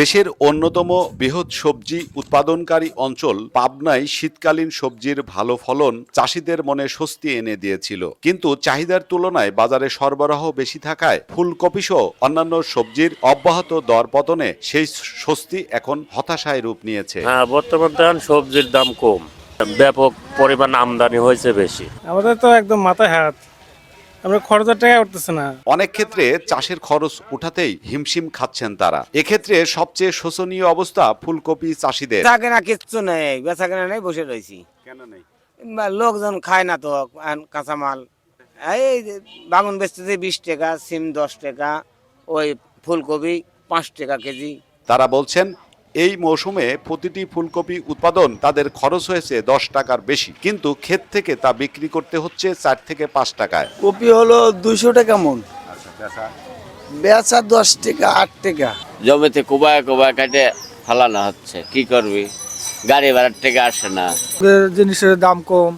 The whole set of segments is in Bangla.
দেশের অন্যতম বৃহৎ সবজি উৎপাদনকারী অঞ্চল পাবনায় শীতকালীন সবজির ভালো ফলন চাষিদের মনে স্বস্তি এনে দিয়েছিল। কিন্তু চাহিদার তুলনায় বাজারে সরবরাহ বেশি থাকায় ফুলকপি সহ অন্যান্য সবজির অব্যাহত দর পতনে সেই স্বস্তি এখন হতাশায় রূপ নিয়েছে। হ্যাঁ বর্তমান সবজির দাম কম। ব্যাপক পরিমাণ আমদানি হয়েছে বেশি। আমাদের তো একদম মাথায় হাত। আমরা খরচের টাকা উঠতেছে না। অনেক ক্ষেত্রে চাষের খরচ উঠাতেই হিমশিম খাচ্ছেন তারা। এক্ষেত্রে সবচেয়ে শোচনীয় অবস্থা ফুলকপি চাষিদের। বেচা কেনা কিচ্ছু নেই বেচা কেনা নেই বসে রয়েছি কেন নেই? লোকজন খায় না তো কাঁচামাল। এই যে বাগুন বেচতেছে বিশ টাকা সিম দশ টাকা ওই ফুলকপি পাঁচ টাকা কেজি। তারা বলছেন এই মৌসুমে প্রতিটি ফুলকপি উৎপাদন তাদের খরচ হয়েছে দশ টাকার বেশি। কিন্তু ক্ষেত থেকে তা বিক্রি করতে হচ্ছে চার থেকে পাঁচ টাকায়। কপি হলো দুইশো টাকা মন। বেচা? দশ টাকা আট টাকা। জমিতে কোবায় কোবায় কাটে ফালানো হচ্ছে কি করবি? গাড়ি ভাড়ার থেকে আসে না। জিনিসের দাম কম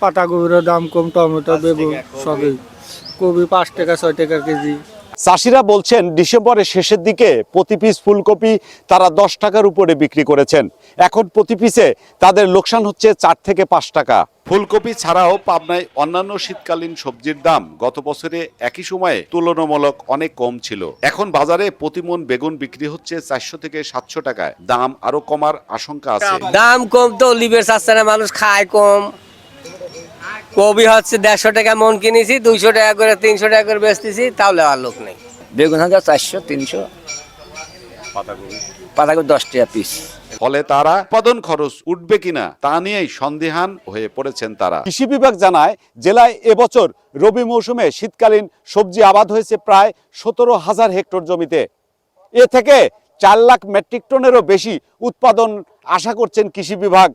পাতা পাতাকপির দাম কম টমেটো বেগুন সবই। কপি পাঁচ টাকা ছয় টাকা কেজি। চাষিরা বলছেন ডিসেম্বরের শেষের দিকে প্রতি পিস ফুলকপি তারা দশ টাকার উপরে বিক্রি করেছেন। এখন প্রতি পিসে তাদের লোকসান হচ্ছে চার থেকে পাঁচ টাকা। ফুলকপি ছাড়াও পাবনায় অন্যান্য শীতকালীন সবজির দাম গত বছরে একই সময়ে তুলনামূলক অনেক কম ছিল। এখন বাজারে প্রতিমন বেগুন বিক্রি হচ্ছে চারশো থেকে সাতশো টাকায়। দাম আরও কমার আশঙ্কা আছে। দাম কম তো লিবের চাচ্ছে না মানুষ খায় কম। কবি হচ্ছে দেড়শো টাকা মন কিনেছি দুইশো টাকা করে তিনশো টাকা করে বেচতেছি তাহলে আর লোক নেই। বেগুন হাজার চারশো তিনশো। পাতাকপি। দশ টাকা পিস ফলে তারা উৎপাদন খরচ উঠবে কিনা তা নিয়েই সন্দেহান হয়ে পড়েছেন তারা। কৃষি বিভাগ জানায় জেলায় এবছর রবি মৌসুমে শীতকালীন সবজি আবাদ হয়েছে প্রায় সতেরো হাজার হেক্টর জমিতে। এ থেকে চার লাখ মেট্রিক টনেরও বেশি উৎপাদন আশা করছেন কৃষি বিভাগ।